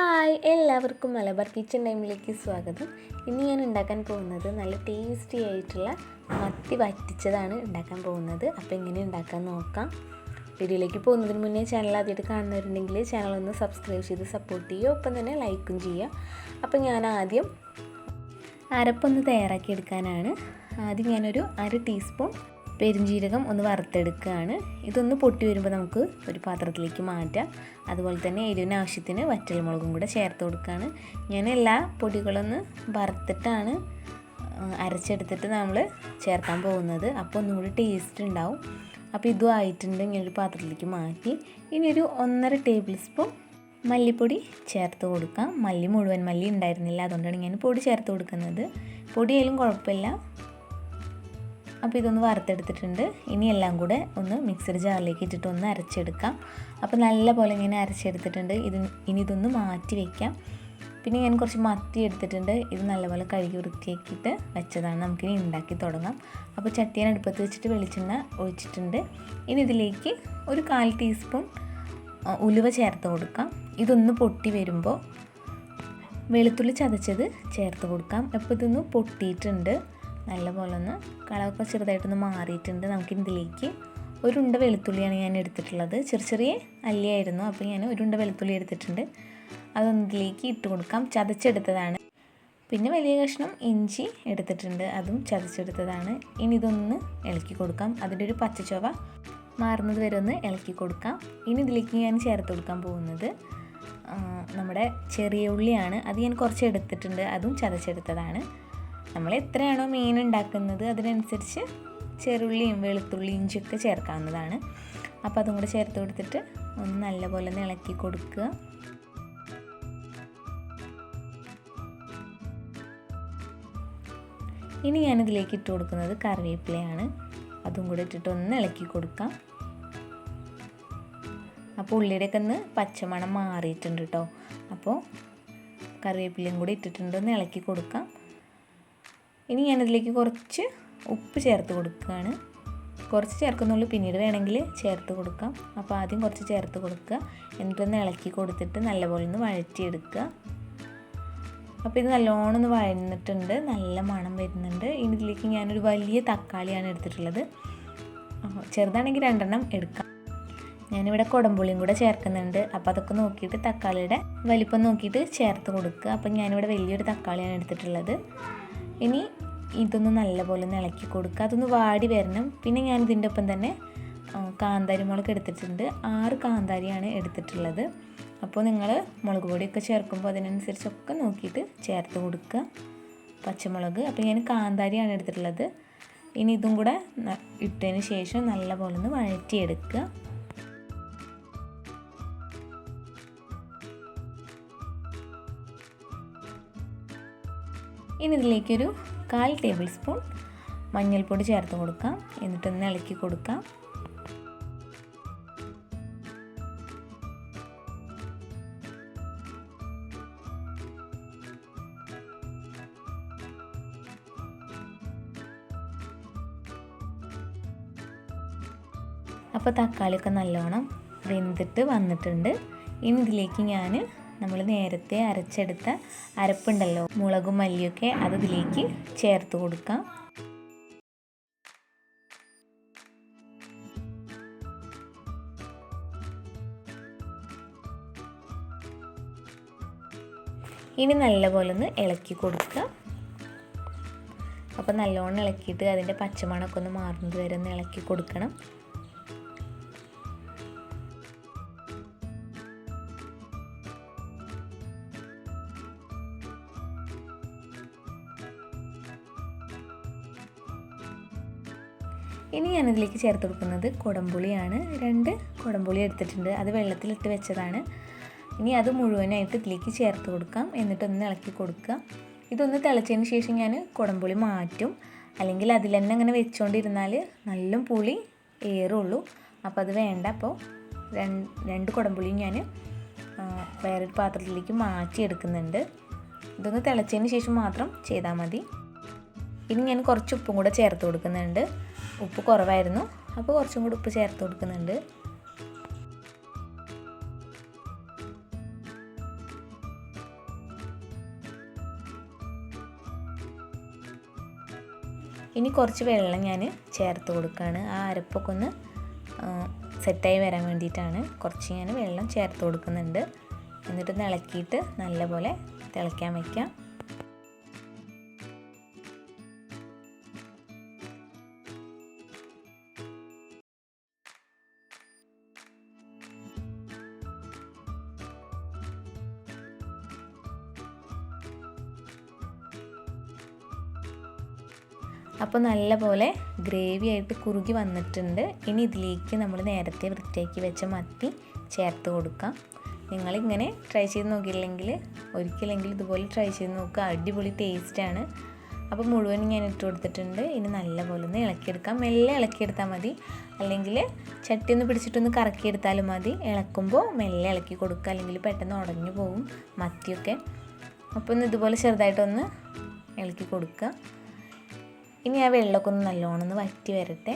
Hi എല്ലാവർക്കും Malabar kitchen ടൈമിലേക്ക് സ്വാഗതം. ഇന്ന് ഞാൻ ഉണ്ടാക്കാൻ പോകുന്നത് നല്ല ടേസ്റ്റി ആയിട്ടുള്ള മത്തി വറ്റിച്ചതാണ് ഉണ്ടാക്കാൻ പോകുന്നത്. അപ്പോൾ എങ്ങനെ ഉണ്ടാക്കാൻ നോക്കാം. വീഡിയോയിലേക്ക് പോകുന്നതിന് മുന്നേ ചാനൽ ആദ്യമായിട്ട് കാണുന്നവരുണ്ടെങ്കിൽ ചാനൽ ഒന്ന് സബ്സ്ക്രൈബ് ചെയ്ത് സപ്പോർട്ട് ചെയ്യുക. ഒപ്പം തന്നെ ലൈക്കും ചെയ്യുക. അപ്പോൾ ഞാൻ ആദ്യം അരപ്പൊന്ന് തയ്യാറാക്കി എടുക്കാനാണ്. ആദ്യം ഞാനൊരു അര ടീസ്പൂൺ പെരുംജീരകം ഒന്ന് വറുത്തെടുക്കുകയാണ്. ഇതൊന്ന് പൊട്ടി വരുമ്പോൾ നമുക്ക് ഒരു പാത്രത്തിലേക്ക് മാറ്റാം. അതുപോലെ തന്നെ എരിവിന് ആവശ്യത്തിന് വറ്റൽമുളകും കൂടെ ചേർത്ത് കൊടുക്കുകയാണ്. ഞാൻ എല്ലാ പൊടികളൊന്ന് വറുത്തിട്ടാണ് അരച്ചെടുത്തിട്ട് നമ്മൾ ചേർക്കാൻ പോകുന്നത്. അപ്പോൾ ഒന്നുകൂടി ടേസ്റ്റ് ഉണ്ടാവും. അപ്പോൾ ഇതും ആയിട്ടുണ്ട്. ഇങ്ങനെ ഒരു പാത്രത്തിലേക്ക് മാറ്റി. ഇനി ഒരു ഒന്നര ടേബിൾ സ്പൂൺ മല്ലിപ്പൊടി ചേർത്ത് കൊടുക്കാം. മല്ലി മുഴുവൻ മല്ലി ഉണ്ടായിരുന്നില്ല. അതുകൊണ്ടാണ് ഞാൻ പൊടി ചേർത്ത് കൊടുക്കുന്നത്. പൊടിയായാലും കുഴപ്പമില്ല. അപ്പോൾ ഇതൊന്ന് വറുത്തെടുത്തിട്ടുണ്ട്. ഇനി എല്ലാം കൂടെ ഒന്ന് മിക്സഡ് ജാറിലേക്ക് ഇട്ടിട്ട് ഒന്ന് അരച്ചെടുക്കാം. അപ്പോൾ നല്ല പോലെ ഇങ്ങനെ അരച്ചെടുത്തിട്ടുണ്ട്. ഇത് ഇനി ഇതൊന്ന് മാറ്റി വയ്ക്കാം പിന്നെ ഞാൻ കുറച്ച് മത്തി എടുത്തിട്ടുണ്ട്. ഇത് നല്ലപോലെ കഴുകി വൃത്തിയാക്കിയിട്ട് വെച്ചതാണ്. നമുക്കിനി ഉണ്ടാക്കി തുടങ്ങാം. അപ്പോൾ ചട്ടിയാൻ അടുപ്പത്ത് വെച്ചിട്ട് വെളിച്ചെണ്ണ ഒഴിച്ചിട്ടുണ്ട്. ഇനി ഇതിലേക്ക് ഒരു കാൽ ടീസ്പൂൺ ഉലുവ ചേർത്ത് കൊടുക്കാം. ഇതൊന്ന് പൊട്ടി വരുമ്പോൾ വെളുത്തുള്ളി ചതച്ചത് ചേർത്ത് കൊടുക്കാം. അപ്പോൾ ഇതൊന്ന് പൊട്ടിയിട്ടുണ്ട്. നല്ലപോലെ ഒന്ന് കളറൊക്കെ ചെറുതായിട്ടൊന്ന് മാറിയിട്ടുണ്ട് നമുക്ക് ഇതിലേക്ക് ഒരു ഉണ്ട വെളുത്തുള്ളിയാണ് ഞാൻ എടുത്തിട്ടുള്ളത്. ചെറിയ ചെറിയ അല്ലിയായിരുന്നു അപ്പോൾ ഞാൻ ഒരു ഉണ്ട വെളുത്തുള്ളി എടുത്തിട്ടുണ്ട്. അതൊന്ന് ഇതിലേക്ക് ഇട്ട് കൊടുക്കാം. ചതച്ചെടുത്തതാണ്. പിന്നെ വലിയ കഷ്ണം ഇഞ്ചി എടുത്തിട്ടുണ്ട്. അതും ചതച്ചെടുത്തതാണ്. ഇനി ഇതൊന്ന് ഇളക്കി കൊടുക്കാം. അതിന്റെ ഒരു പച്ചച്ചൊവ മാറുന്നത് വരെ ഒന്ന് ഇളക്കി കൊടുക്കാം. ഇനി ഇതിലേക്ക് ഞാൻ ചേർത്ത് കൊടുക്കാൻ പോകുന്നത് നമ്മുടെ ചെറിയ ഉള്ളിയാണ്. അത് ഞാൻ കുറച്ച് എടുത്തിട്ടുണ്ട്. അതും ചതച്ചെടുത്തതാണ്. നമ്മൾ എത്രയാണോ മീൻ ഉണ്ടാക്കുന്നത് അതിനനുസരിച്ച് ചെറുള്ളിയും വെളുത്തുള്ളിയും ഇഞ്ചിയൊക്കെ ചേർക്കാവുന്നതാണ്. അപ്പോൾ അതും കൂടെ ചേർത്ത് കൊടുത്തിട്ട് ഒന്ന് നല്ലപോലെ ഇളക്കി കൊടുക്കുക. ഇനി ഞാനിതിലേക്ക് ഇട്ട് കൊടുക്കുന്നത് കറിവേപ്പിലയാണ്. അതും കൂടെ ഇട്ടിട്ട് ഒന്ന് ഇളക്കി കൊടുക്കാം. അപ്പോൾ ഉള്ളിയുടെയൊക്കെ ഒന്ന് പച്ചമണം മാറിയിട്ടുണ്ട് കേട്ടോ അപ്പോൾ കറിവേപ്പിലയും കൂടി ഇട്ടിട്ടുണ്ട് ഒന്ന് ഇളക്കി കൊടുക്കാം. ഇനി ഞാനതിലേക്ക് കുറച്ച് ഉപ്പ് ചേർത്ത് കൊടുക്കുകയാണ്. കുറച്ച് ചേർക്കുന്നുള്ളൂ. പിന്നീട് വേണമെങ്കിൽ ചേർത്ത് കൊടുക്കാം. അപ്പോൾ ആദ്യം കുറച്ച് ചേർത്ത് കൊടുക്കുക. എന്നിട്ടൊന്ന് ഇളക്കി കൊടുത്തിട്ട് നല്ലപോലെ ഒന്ന് വഴറ്റിയെടുക്കുക. അപ്പോൾ ഇത് നല്ലോണം ഒന്ന് വഴന്നിട്ടുണ്ട്. നല്ല മണം വരുന്നുണ്ട്. ഇനി ഇതിലേക്ക് ഞാനൊരു വലിയ തക്കാളിയാണ് എടുത്തിട്ടുള്ളത്. ചെറുതാണെങ്കിൽ രണ്ടെണ്ണം എടുക്കാം. ഞാനിവിടെ കുടംപുളിയും കൂടെ ചേർക്കുന്നുണ്ട്. അപ്പോൾ അതൊക്കെ നോക്കിയിട്ട് തക്കാളിയുടെ വലിപ്പം നോക്കിയിട്ട് ചേർത്ത് കൊടുക്കുക. അപ്പം ഞാനിവിടെ വലിയൊരു തക്കാളിയാണ് എടുത്തിട്ടുള്ളത്. ഇനി ഇതൊന്ന് നല്ലപോലെ ഒന്ന് ഇളക്കി കൊടുക്കുക. അതൊന്ന് വാടി വരണം. പിന്നെ ഞാൻ ഇതിന്റെ ഒപ്പം തന്നെ കാന്താരി മുളക് എടുത്തിട്ടുണ്ട്. ആറ് കാന്താരിയാണ് എടുത്തിട്ടുള്ളത്. അപ്പോൾ നിങ്ങൾ മുളക് പൊടിയൊക്കെ ചേർക്കുമ്പോൾ അതിനനുസരിച്ചൊക്കെ നോക്കിയിട്ട് ചേർത്ത് കൊടുക്കുക. പച്ചമുളക്. അപ്പോൾ ഞാൻ കാന്താരിയാണ് എടുത്തിട്ടുള്ളത്. ഇനി ഇതും കൂടെ ഇട്ടതിന് ശേഷം നല്ലപോലെ ഒന്ന് വഴറ്റിയെടുക്കുക. ഇനി ഇതിലേക്കൊരു കാൽ ടേബിൾ സ്പൂൺ മഞ്ഞൾപ്പൊടി ചേർത്ത് കൊടുക്കാം. എന്നിട്ടൊന്ന് ഇളക്കി കൊടുക്കാം. അപ്പോൾ തക്കാളിയൊക്കെ നല്ലോണം വെന്തിട്ട് വന്നിട്ടുണ്ട്. ഇനി ഇതിലേക്ക് ഞാൻ നമ്മൾ നേരത്തെ അരച്ചെടുത്ത അരപ്പുണ്ടല്ലോ മുളകും മല്ലിയൊക്കെ അത് ഇതിലേക്ക് ചേർത്ത് കൊടുക്കാം. ഇനി നല്ലപോലെ ഒന്ന് ഇളക്കി കൊടുക്കുക അപ്പോൾ നല്ലോണം ഇളക്കിയിട്ട് അതിന്റെ പച്ചമണമൊക്കെ ഒന്ന് മാറുന്നത് വരെ ഒന്ന് ഇളക്കി കൊടുക്കണം. ഇനി ഞാനിതിലേക്ക് ചേർത്ത് കൊടുക്കുന്നത് കുടംപുളിയാണ്. രണ്ട് കുടംപുളി എടുത്തിട്ടുണ്ട്. അത് വെള്ളത്തിലിട്ട് വെച്ചതാണ്. ഇനി അത് മുഴുവനായിട്ട് ഇതിലേക്ക് ചേർത്ത് കൊടുക്കാം. എന്നിട്ടൊന്ന് ഇളക്കി കൊടുക്കുക. ഇതൊന്ന് തിളച്ചതിന് ശേഷം ഞാൻ കുടംപുളി മാറ്റും. അല്ലെങ്കിൽ അതിൽ തന്നെ അങ്ങനെ വെച്ചുകൊണ്ടിരുന്നാൽ നല്ല പുളി ഏറുള്ളൂ. അപ്പോൾ അത് വേണ്ട. അപ്പോൾ രണ്ട് കുടംപുളിയും ഞാൻ വേറൊരു പാത്രത്തിലേക്ക് മാറ്റി എടുക്കുന്നുണ്ട്. ഇതൊന്ന് തിളച്ചതിന് ശേഷം മാത്രം ചെയ്താൽ മതി. ഇനി ഞാൻ കുറച്ച് ഉപ്പും കൂടെ ചേർത്ത് കൊടുക്കുന്നുണ്ട്. ഉപ്പ് കുറവായിരുന്നു. അപ്പോൾ കുറച്ചും കൂടി ഉപ്പ് ചേർത്ത് കൊടുക്കുന്നുണ്ട്. ഇനി കുറച്ച് വെള്ളം ഞാൻ ചേർത്ത് കൊടുക്കുകയാണ്. ആ അരപ്പൊക്കെ ഒന്ന് സെറ്റായി വരാൻ വേണ്ടിയിട്ടാണ് കുറച്ച് ഞാൻ വെള്ളം ചേർത്ത് കൊടുക്കുന്നുണ്ട്. എന്നിട്ട് ഇളക്കിയിട്ട് നല്ലപോലെ തിളയ്ക്കാൻ വയ്ക്കാം അപ്പോൾ നല്ലപോലെ ഗ്രേവി ആയിട്ട് കുറുകി വന്നിട്ടുണ്ട്. ഇനി ഇതിലേക്ക് നമ്മൾ നേരത്തെ വൃത്തിയാക്കി വെച്ച മത്തി ചേർത്ത് കൊടുക്കാം. നിങ്ങളിങ്ങനെ ട്രൈ ചെയ്ത് നോക്കിയില്ലെങ്കിൽ ഒരിക്കലെങ്കിലും ഇതുപോലെ ട്രൈ ചെയ്ത് നോക്കുക. അടിപൊളി ടേസ്റ്റാണ് അപ്പോൾ മുഴുവനും ഞാൻ ഇട്ട് കൊടുത്തിട്ടുണ്ട്. ഇനി നല്ലപോലെ ഒന്ന് ഇളക്കിയെടുക്കാം. മെല്ലെ ഇളക്കിയെടുത്താൽ മതി. അല്ലെങ്കിൽ ചട്ടി ഒന്ന് പിടിച്ചിട്ടൊന്ന് കറക്കിയെടുത്താലും മതി. ഇളക്കുമ്പോൾ മെല്ലെ ഇളക്കി കൊടുക്കുക. അല്ലെങ്കിൽ പെട്ടെന്ന് ഉടഞ്ഞു പോകും മത്തിയൊക്കെ. അപ്പോൾ ഒന്ന് ഇതുപോലെ ചെറുതായിട്ടൊന്ന് ഇളക്കി കൊടുക്കുക. ഇനി ആ വെള്ളമൊക്കെ ഒന്ന് നല്ലോണം ഒന്ന് വറ്റി വരട്ടെ.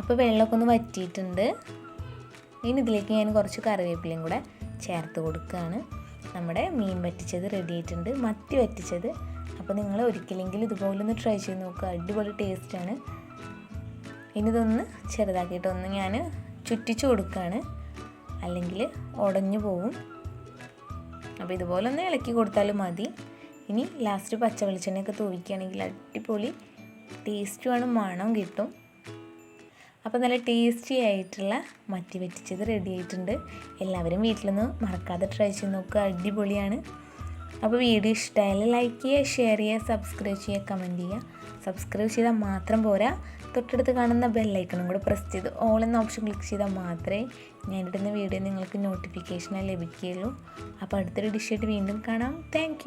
അപ്പോൾ വെള്ളമൊക്കെ ഒന്ന് വറ്റിയിട്ടുണ്ട്. ഇനി ഇതിലേക്ക് ഞാൻ കുറച്ച് കറിവേപ്പിലയും കൂടെ ചേർത്ത് കൊടുക്കുകയാണ്. നമ്മുടെ മീൻ വറ്റിച്ചത് റെഡി ആയിട്ടുണ്ട് മത്തി വറ്റിച്ചത്. അപ്പോൾ നിങ്ങൾ ഒരിക്കലെങ്കിലും ഇതുപോലെ ഒന്ന് ട്രൈ ചെയ്ത് നോക്കുക അടിപൊളി ടേസ്റ്റാണ് ഇനി ഇതൊന്ന് ചെറുതാക്കിയിട്ടൊന്ന് ഞാൻ ചുറ്റിച്ചു കൊടുക്കുകയാണ് അല്ലെങ്കിൽ ഉടഞ്ഞു പോവും. അപ്പോൾ ഇതുപോലെ ഒന്ന് ഇളക്കി കൊടുത്താലും മതി. ഇനി ലാസ്റ്റ് പച്ച വെളിച്ചെണ്ണയൊക്കെ തൂവിക്കുകയാണെങ്കിൽ അടിപൊളി ടേസ്റ്റുമാണ് മണം കിട്ടും. അപ്പോൾ നല്ല ടേസ്റ്റി ആയിട്ടുള്ള മത്തി വെറ്റിച്ചത് റെഡി ആയിട്ടുണ്ട്. എല്ലാവരും വീട്ടിലൊന്ന് മറക്കാതെ ട്രൈ ചെയ്ത് നോക്കുക അടിപൊളിയാണ്. അപ്പോൾ വീഡിയോ ഇഷ്ടമായാലും ലൈക്ക് ചെയ്യുക ഷെയർ ചെയ്യുക സബ്സ്ക്രൈബ് ചെയ്യുക കമന്റ് ചെയ്യുക. സബ്സ്ക്രൈബ് ചെയ്താൽ മാത്രം പോരാ. തൊട്ടടുത്ത് കാണുന്ന ബെല്ലൈക്കണും കൂടെ പ്രസ് ചെയ്ത് ഓൾ എന്ന ഓപ്ഷൻ ക്ലിക്ക് ചെയ്താൽ മാത്രമേ ഞാൻ ഇടുന്ന വീഡിയോ നിങ്ങൾക്ക് നോട്ടിഫിക്കേഷനായി ലഭിക്കുകയുള്ളൂ. അപ്പോൾ അടുത്തൊരു ഡിഷായിട്ട് വീണ്ടും കാണാം. താങ്ക്